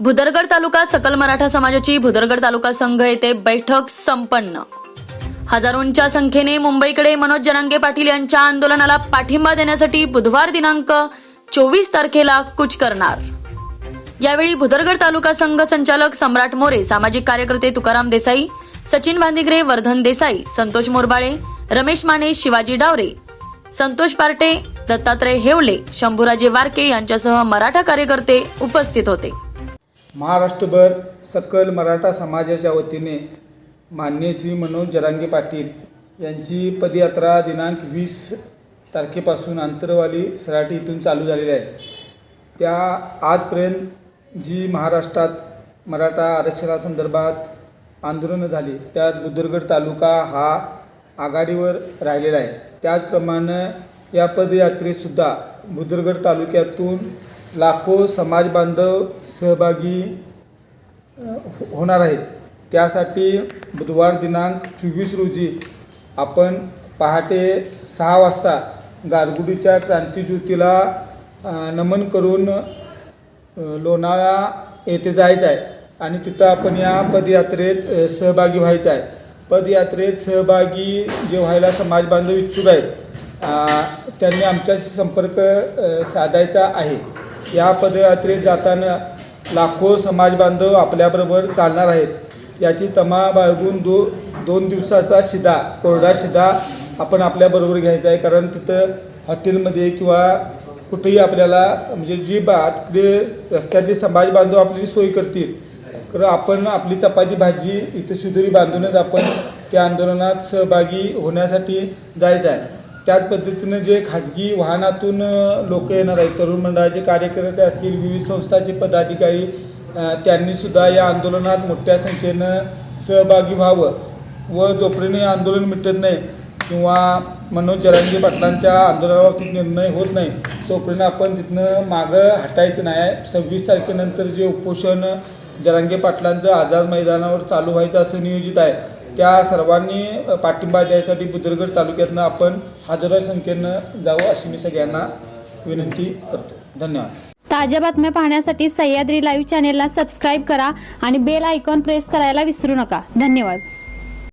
भुदरगड तालुका सकल मराठा समाजाची भुदरगड तालुका संघ येथे बैठक संपन्न. हजारोंच्या संख्येने मुंबईकडे मनोज जनांगे पाटील यांच्या आंदोलनाला पाठिंबा देण्यासाठी बुधवार दिनांक चोवीस तारखेला कूच करणार. यावेळी भुदरगड तालुका संघ संचालक सम्राट मोरे सामाजिक कार्यकर्ते तुकाराम देसाई सचिन भांदिग्रे वर्धन देसाई संतोष मोरबाळे रमेश माने शिवाजी डावरे संतोष पार्टे दत्तात्रय हेवले शंभूराजे वारके यांच्यासह मराठा कार्यकर्ते उपस्थित होते. महाराष्ट्रभर सकल मराठा समाजाच्या वतीने माननीय श्री मनोज जरांगे पाटील यांची पदयात्रा दिनांक वीस तारखेपासून आंतरवाली सराटी इथून चालू झालेली आहे. त्या आजपर्यंत जी महाराष्ट्रात मराठा आरक्षणासंदर्भात आंदोलनं झाली त्यात बुद्धरगड तालुका हा आघाडीवर राहिलेला आहे. त्याचप्रमाणे या पदयात्रेतसुद्धा बुद्धरगड तालुक्यातून लाखो समाज बांधव सहभागी हो, होणार आहेत. त्यासाठी बुधवार दिनांक चोवीस रोजी आपण पहाटे सहा वाजता गारगुडीच्या क्रांतीज्योतीला नमन करून लोणाळा येथे जायचं आहे आणि तिथं आपण या पदयात्रेत सहभागी व्हायचं आहे. पदयात्रेत सहभागी जे व्हायला समाज बांधव इच्छुक आहेत त्यांनी आमच्याशी संपर्क साधायचा आहे. या पदयात्रेत जाताना लाखो समाज बांधव आपल्याबरोबर चालणार आहेत. याची तमा बाळगून दो दोन दिवसाचा शिदा कोरडा शिदा आपण आपल्याबरोबर घ्यायचा आहे. कारण तिथं हॉटेलमध्ये किंवा कुठेही आपल्याला म्हणजे जी बा तिथले रस्त्यातले समाज बांधव आपली सोय करतील. तर आपण आपली चपाती भाजी इथं शिदोरी बांधूनच आपण त्या आंदोलनात सहभागी होण्यासाठी जायचं आहे. त्याच पद्धतीनं जे खाजगी वाहनातून लोक येणार आहेत तरुण मंडळाचे कार्यकर्ते असतील विविध संस्थांचे पदाधिकारी त्यांनीसुद्धा या आंदोलनात मोठ्या संख्येनं सहभागी व्हावं. व जोपर्यंत आंदोलन मिटत नाही किंवा मनोज जरांगे पाटलांच्या आंदोलनाबाबतीत निर्णय होत नाही तोपर्यंत आपण तिथनं मागं हटायचं नाही. आहे सव्वीस तारखेनंतर जे उपोषण जरांगे पाटलांचं आझाद मैदानावर चालू व्हायचं असं नियोजित आहे त्या सर्वांनी पाठिंबा द्यायसाठी बुद्रगड तालुक्यातनं आपण हजारो संख्येनं जाऊ अशी मी सगळ्यांना विनंती करतो. धन्यवाद. ताज्या बातम्या पाहण्यासाठी सह्याद्री लाईव्ह चॅनेलला सबस्क्राईब करा आणि बेल आयकॉन प्रेस करायला विसरू नका. धन्यवाद.